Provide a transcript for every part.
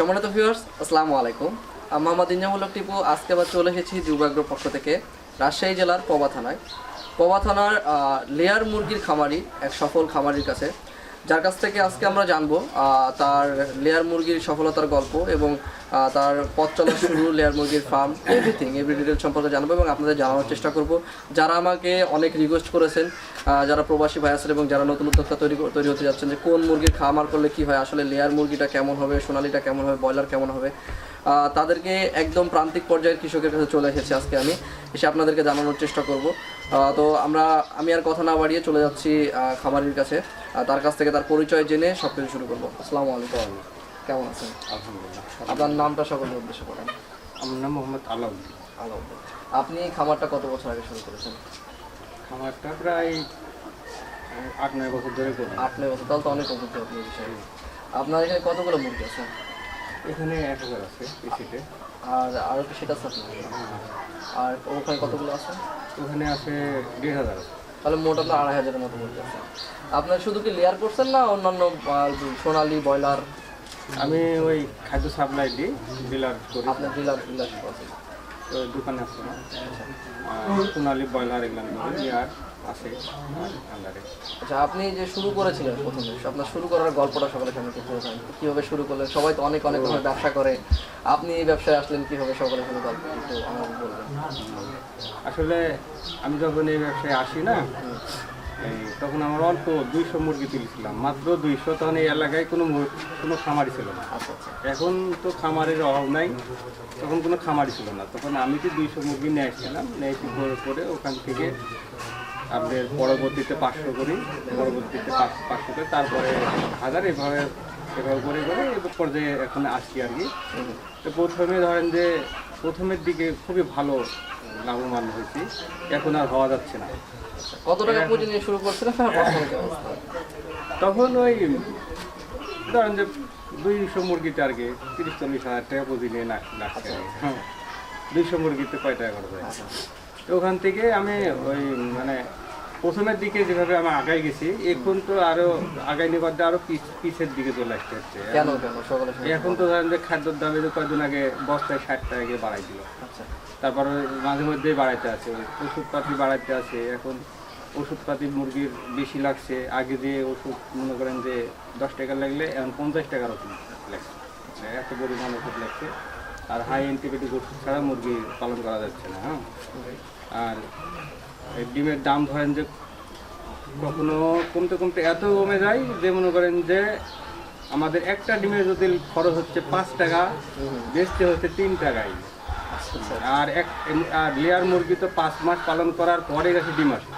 সম্মানিত ভিউয়ার্স আসসালামু আলাইকুম। আমি মোহাম্মদ ইনজামুল্লাহ টিপু। আজকে আবার চলে এসেছি যুবাগ্র পক্ষ থেকে রাজশাহী জেলার পবা থানায়। পবা থানার লেয়ার মুরগির খামারি, এক সফল খামারির কাছে। যার কাছ থেকে আজকে আমরা জানব তার লেয়ার মুরগির সফলতার গল্প এবং তার পথ চলার শুরু, লেয়ার মুরগির ফার্ম এভরিথিং এভরি ডিটেল সম্পর্কে জানব এবং আপনাদের জানানোর চেষ্টা করব। যারা আমাকে অনেক রিকোয়েস্ট করেছেন যারা প্রবাসী ভাই আছেন এবং যারা নতুন উদ্যোক্তা তৈরি তৈরি হতে যাচ্ছেন যে কোন মুরগির খামার করলে কি হয়, আসলে লেয়ার মুরগিটা কেমন হবে, সোনালিটা কেমন হবে, ব্রয়লার কেমন হবে তাদেরকে একদম প্রান্তিক পর্যায়ের কৃষকের কাছে চলে এসেছি আজকে আমি, এসে আপনাদেরকে জানানোর চেষ্টা করব। তো আমরা, আমি আর কথা না বাড়িয়ে চলে যাচ্ছি খামারির কাছে। তার কাছ থেকে তার পরিচয় জেনে সব কিছু শুরু করব। আসসালামু আলাইকুম। কেমন আছেন? আলহামদুলিল্লাহ আপনার নামটা সকলের উদ্দেশ্যে করেন আমার নাম মোহাম্মদ আলাউদ্দিন। আলো আপনি খামারটা কত বছর আগে শুরু করেছেন? খামারটা প্রায় আট নয় বছর ধরে করি। আট নয় বছর তাহলে তো অনেক অভিজ্ঞতা আপনি বিষয়ে। আপনার এখানে কতগুলো মুরগি আছে? এখানে এক হাজার আছে পিসিতে আর আরও কি সেটা আছে আপনার? আর ওখানে কতগুলো আছে? ওখানে আছে দেড় হাজার আছে। তাহলে মোটা তো আড়াই হাজারের মতো আছে। আপনার শুধু কি লেয়ার করছেন না অন্যান্য সোনালি ব্রয়লার? আমি ওই খাদ্য সাপ্লাই দিই ডিলার করি। আপনার ডিলার তো দোকানে আছে। না সোনালি ব্রয়লার এগুলো ইয়ার আছে। আন্ডারে আচ্ছা আপনি যে শুরু করেছিলেন প্রথমে আপনার শুরু করার গল্পটা সকলের সামনে একটু তুলে ধরেন। কীভাবে শুরু করলেন? সবাই তো অনেক অনেক ধরনের ব্যবসা করে। আপনি এই ব্যবসায় আসলেন কীভাবে সকলের সাথে গল্প একটু আমাকে বলবেন? আসলে আমি যখন এই ব্যবসায় আসি না তখন আমার অল্প দুইশো মুরগি তুলেছিলাম মাত্র দুইশো। তখন এই এলাকায় কোনো কোনো খামারি ছিল না। আচ্ছা আচ্ছা। এখন তো খামারের অভাব নাই তখন কোনো খামারি ছিল না। তখন আমি তো দুইশো মুরগি নিয়ে আসছিলাম নিয়ে করে ওখান থেকে আপনার পরবর্তীতে পাঁচশো করি পরবর্তীতে পাঁচ- পাঁচশো করে তারপরে হাজার এভাবে এভাবে করে করে এবার পর্যায়ে এখন আসছি আর কি। তো প্রথমে ধরেন যে প্রথমের দিকে খুবই ভালো লাভবান হয়েছি এখন আর হওয়া যাচ্ছে না। কত টাকা পুঁজি নিয়ে শুরু করছিলেন? তখন ওই ধরেন যে দুইশো মুরগিতে আর কি তিরিশ চল্লিশ হাজার টাকা পুঁজি নিয়ে না লাগছে হ্যাঁ দুইশো মুরগিতে কয় টাকা খরচ হয়? তো ওখান থেকে আমি ওই মানে প্রথমের দিকে যেভাবে আমি আগাই গেছি এখন তো আরও আগাই নেবার দিয়ে আরও পিছ- পিছের দিকে চলে আসতে হচ্ছে এখন তো ধরেন যে খাদ্যের দামে যে কয়েকদিন আগে বস্তায় ষাট টাকা গিয়ে বাড়াই দিল। আচ্ছা। তারপরে মাঝে মধ্যেই বাড়াইতে আছে ওষুধপাতি বাড়াইতে আছে এখন ওষুধপাতি মুরগির বেশি লাগছে। আগে দিয়ে ওষুধ মনে করেন যে দশ টাকা লাগলে এখন পঞ্চাশ টাকার ওষুধ লাগছে। মানে এত পরিমাণ ওষুধ লাগছে। আর হাই অ্যান্টিবায়োটিক ওষুধ ছাড়া মুরগি পালন করা যাচ্ছে না হ্যাঁ? আর ডিমের দাম ধরেন যে কখনো কমতে কমতে এত কমে যায় যে মনে করেন যে আমাদের একটা ডিমের যদি খরচ হচ্ছে পাঁচ টাকা বেচতে হচ্ছে তিন টাকায় আর এক আর লেয়ার মুরগি তো পাঁচ মাস পালন করার পরে গেছে ডিম আসে।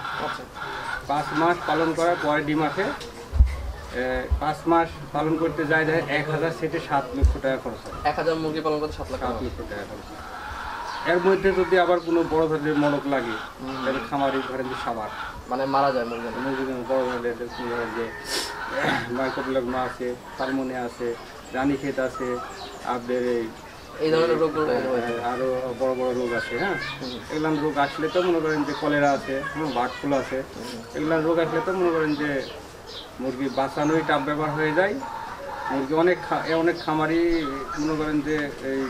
পাঁচ মাস পালন করার পরে ডিম আসে পাঁচ মাস পালন করতে যায় এক হাজার সেটে সাত লক্ষ টাকা খরচ হয়। এক হাজার মুরগি পালন করতে সাত লাখ সাত লক্ষ টাকা খরচ হয়। এর মধ্যে যদি আবার কোনো বড় ধরনের মলক লাগে তাহলে খামারি ধরেন যে সাবার মানে মারা যায় মুরগি বড় ধরনের কোনো ধরেন যে মাইক্রোপ্লাগমা আছে সালমোনিয়া আছে রানীক্ষেত আছে আপনার এই এই ধরনের রোগগুলো হয়েছে আরও বড় বড় রোগ আছে হ্যাঁ? এগুলান রোগ আসলে তো মনে করেন যে কলেরা আছে হ্যাঁ বার্ড ফ্লু আছে এগুলান রোগ আসলে তো মনে করেন যে মুরগি বাঁচানোই টাপ ব্যবহার হয়ে যায়। মুরগি অনেক অনেক খামারই মনে করেন যে এই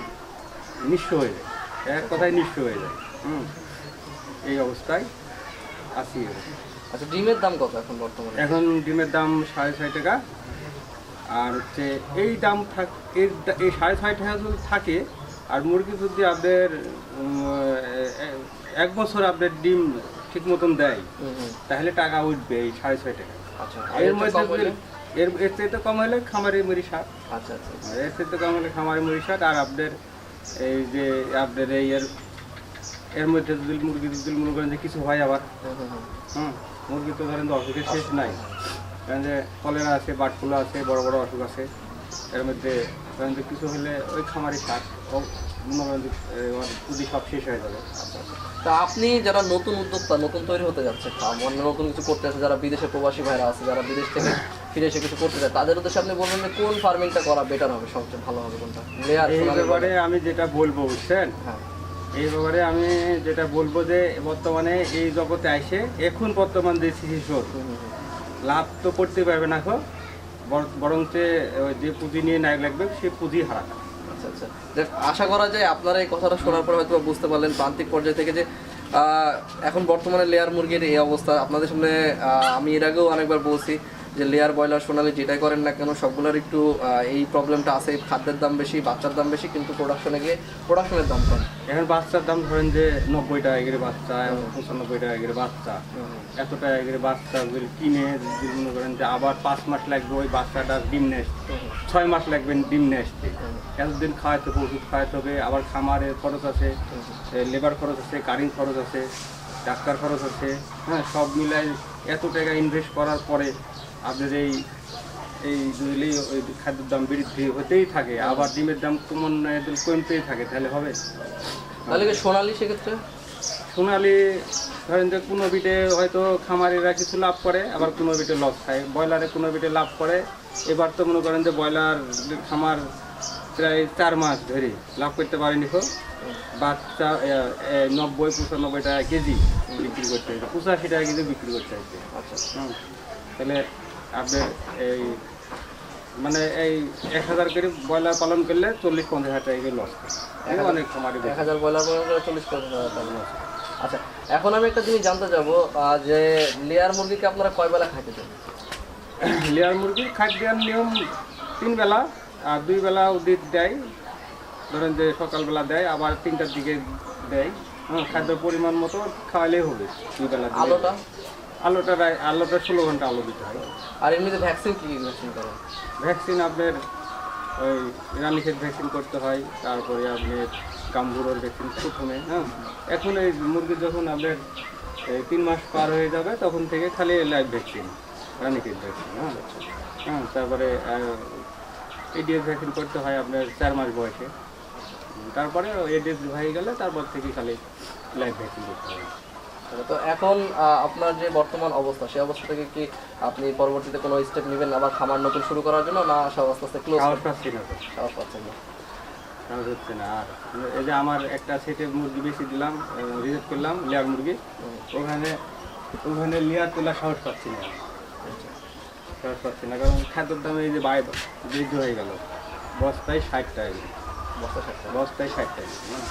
নিঃস্ব হয়ে যায়। এক কথায় নিঃস্ব হয়ে যায়। হুম। এই অবস্থায় আছি আচ্ছা ডিমের দাম কত এখন বর্তমানে? এখন ডিমের দাম সাড়ে ছয় টাকা। আর হচ্ছে এই দাম থাক এর এই সাড়ে ছয় টাকা যদি থাকে আর মুরগি যদি আপনাদের এক বছর আপনার ডিম ঠিক মতন দেয়। তাহলে টাকা উঠবে এই সাড়ে ছয় টাকা। আচ্ছা এর মধ্যে এর এর চাইতে কম হলে খামারে মুড়ি সার। আচ্ছা আচ্ছা আচ্ছা। এর চাইতে কম হলে খামারে মুড়ি সার আর আপনাদের এই যে আপনাদের এই এর এর মধ্যে যদি মুরগি যদি মনে করেন যে কিছু হয় আবার হুম, মুরগি তো ধরেন তো অসুখের শেষ নাই। কারণ যে কলেরা আছে বার্ড ফ্লু আছে বড় বড় অসুখ আছে এর মধ্যে ধরেন যে কিছু হলে ওই খামারি শাক মনে করেন যে এ, ওর পুঁজি সব শেষ হয়ে যাবে। তা আপনি যারা নতুন উদ্যোক্তা নতুন তৈরি হতে যাচ্ছে অন্য নতুন কিছু করতে আছে যারা বিদেশে প্রবাসী ভাইরা আছে যারা বিদেশ থেকে ফিরে এসে কিছু করতে চায় তাদের উদ্দেশ্যে আপনি বলবেন যে কোন ফার্মিংটা করা বেটার হবে সবচেয়ে ভালো হবে কোনটা? লেয়ার এই ব্যাপারে আমি যেটা বলব বুঝছেন? হ্যাঁ। এই ব্যাপারে আমি যেটা বলব যে বর্তমানে এই জগতে আইসে এখন বর্তমান যে শিশু হুম, হুম, হুম। লাভ তো করতে পারবে না এখন বর- যে পুঁজি নিয়ে নায়ক লাগবে সে পুঁজি হারা আচ্ছা আচ্ছা। আশা করা যায় আপনারা এই কথাটা শোনার পর হয়তো বুঝতে পারলেন প্রান্তিক পর্যায় থেকে যে আহ, এখন বর্তমানে লেয়ার মুরগির এই অবস্থা। আপনাদের সামনে আমি এর আগেও অনেকবার বলছি যে লেয়ার ব্রয়লার সোনালি যেটাই করেন না কেন সবগুলোর একটু এই প্রবলেমটা আছে খাদ্যের দাম বেশি বাচ্চার দাম বেশি কিন্তু প্রোডাকশনে গিয়ে প্রোডাকশনের দাম কম। এখন বাচ্চার দাম ধরেন যে নব্বই টাকা করে বাচ্চা পঁচানব্বই টাকা করে বাচ্চা। এত টাকা করে বাচ্চা যদি কিনে যদি মনে করেন যে আবার পাঁচ মাস লাগবে ওই বাচ্চাটা ডিম নেয় ছয় মাস লাগবে ডিম নিয়ে এতদিন খাওয়াতে হবে ওষুধ খাওয়াতে হবে আবার খামারের খরচ আছে লেবার খরচ আছে কারিং খরচ আছে ডাক্তার খরচ আছে হ্যাঁ সব মিলাই এত টাকা ইনভেস্ট করার পরে আপনার এই এই যদি ওই খাদ্যের দাম বৃদ্ধি হতেই থাকে আবার ডিমের দাম কমন কমতেই থাকে তাহলে হবে। তাহলে কি সোনালি সেক্ষেত্রে? সোনালি ধরেন যে কোনো বিটে হয়তো খামারিরা কিছু লাভ করে আবার কোনো বিটে লস খায়। ব্রয়লারে কোনো বিটে লাভ করে। এবার তো মনে করেন যে ব্রয়লার খামার প্রায় চার মাস ধরে লাভ করতে পারেনি তো। বাচ্চা নব্বই পঁচানব্বই টাকা কেজি বিক্রি করতে হয়েছে পঁচাশি টাকা কেজি বিক্রি করতে হয়েছে। আচ্ছা। তাহলে আপনার এই মানে এই এক হাজার করে ব্রয়লার পালন করলে চল্লিশ পঞ্চাশ হাজার টাকা লস অনেক খামারি এক হাজার ব্রয়লার পালন করে চল্লিশ পঞ্চাশ হাজার টাকা loss। আচ্ছা এখন আমি একটা জিনিস জানতে যাব যে লেয়ার মুরগিকে আপনারা কয় বেলা খাইতে দেন? লেয়ার মুরগি খাদ্য দেওয়ার নিয়ম তিন বেলা আর দুই বেলা উদিত দেয়। ধরেন যে সকালবেলা দেয় আবার তিনটার দিকে দেয়। হ্যাঁ খাদ্যের পরিমাণ মতো খাওয়ালেই হবে দুই বেলা। আলোটা? আলোটা রায়- আলোটা ষোলো ঘণ্টা আলো দিতে হয়। আর এমনিতে ভ্যাকসিন কি ভ্যাকসিন করেন? ভ্যাকসিন আপনার ওই রানীক্ষেত ভ্যাকসিন করতে হয় তারপরে আপনার গাম্বুরোর ভ্যাকসিন প্রথমে হ্যাঁ? এখন এই মুরগি যখন আপনার তিন মাস পার হয়ে যাবে তখন থেকে খালি লাইভ ভ্যাকসিন রানীক্ষেত ভ্যাকসিন হ্যাঁ? হ্যাঁ তারপরে এডিএস ভ্যাকসিন করতে হয় আপনার চার মাস বয়সে। তারপরে এডিএস হয়ে গেলে তারপর থেকে খালি লাইভ ভ্যাকসিন করতে হবে আচ্ছা, তো এখন আপনার যে বর্তমান অবস্থা সেই অবস্থা থেকে কি আপনি পরবর্তীতে কোনো স্টেপ নেবেন আবার খামার নতুন শুরু করার জন্য না সব আস্তে আস্তে ক্লোজ সাহস না তো। সাহস পাচ্ছেন না। সাহস হচ্ছে না। আর এই যে আমার একটা সেটে মুরগি বেশি দিলাম রিজেক্ট করলাম লেয়ার মুরগি ওখানে ওখানে লেয়ার তোলা সাহস পাচ্ছি না। সাহস পাচ্ছি না কারণ খাদ্যের দামে এই যে বাই বৃদ্ধি হয়ে গেল। বস্তায় ষাট টাকা।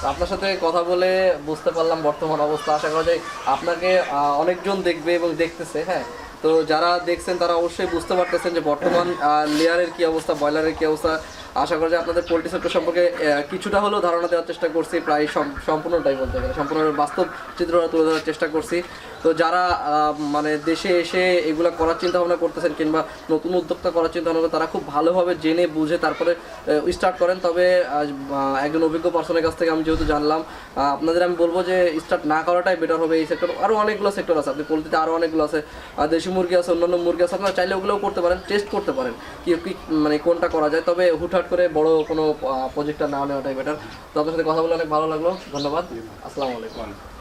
আপনার সাথে কথা বলে বুঝতে পারলাম বর্তমান অবস্থা। আশা করা যায় আপনাকে অনেকজন দেখবে এবং দেখতেছে হ্যাঁ? তো যারা দেখছেন, তারা অবশ্যই বুঝতে পারতেছেন যে বর্তমান লেয়ারের কি অবস্থা ব্রয়লারের কি অবস্থা। আশা করি যায় আপনাদের পোলট্রি সেক্টর সম্পর্কে কিছুটা হলেও ধারণা দেওয়ার চেষ্টা করছি, প্রায় সম্পূর্ণটাই বলতে গেলে, সম্পূর্ণ বাস্তব চিত্রটা তুলে ধরার চেষ্টা করছি। তো যারা মানে দেশে এসে এগুলা করার চিন্তা ভাবনা করতেছেন কিংবা নতুন উদ্যোক্তা করার চিন্তা ভাবনা তারা খুব ভালোভাবে জেনে, বুঝে তারপরে স্টার্ট করেন। তবে একজন অভিজ্ঞ পার্সনের কাছ থেকে আমি যেহেতু জানলাম আপনাদের আমি বলব যে স্টার্ট না করাটাই বেটার হবে এই সেক্টর আরও অনেকগুলো সেক্টর আছে, আপনি পোলট্রিতে আরও অনেকগুলো আছে দেশি মুরগি আছে, অন্যান্য মুরগি আছে, আপনারা চাইলে ওগুলোও করতে পারেন টেস্ট করতে পারেন কি কি মানে কোনটা করা যায়। তবে হুটহাট করে বড় কোনো প্রজেক্টটা না নেওয়াটাই বেটার তো আপনার সাথে কথা বলে অনেক ভালো লাগল, ধন্যবাদ, আসসালামু আলাইকুম।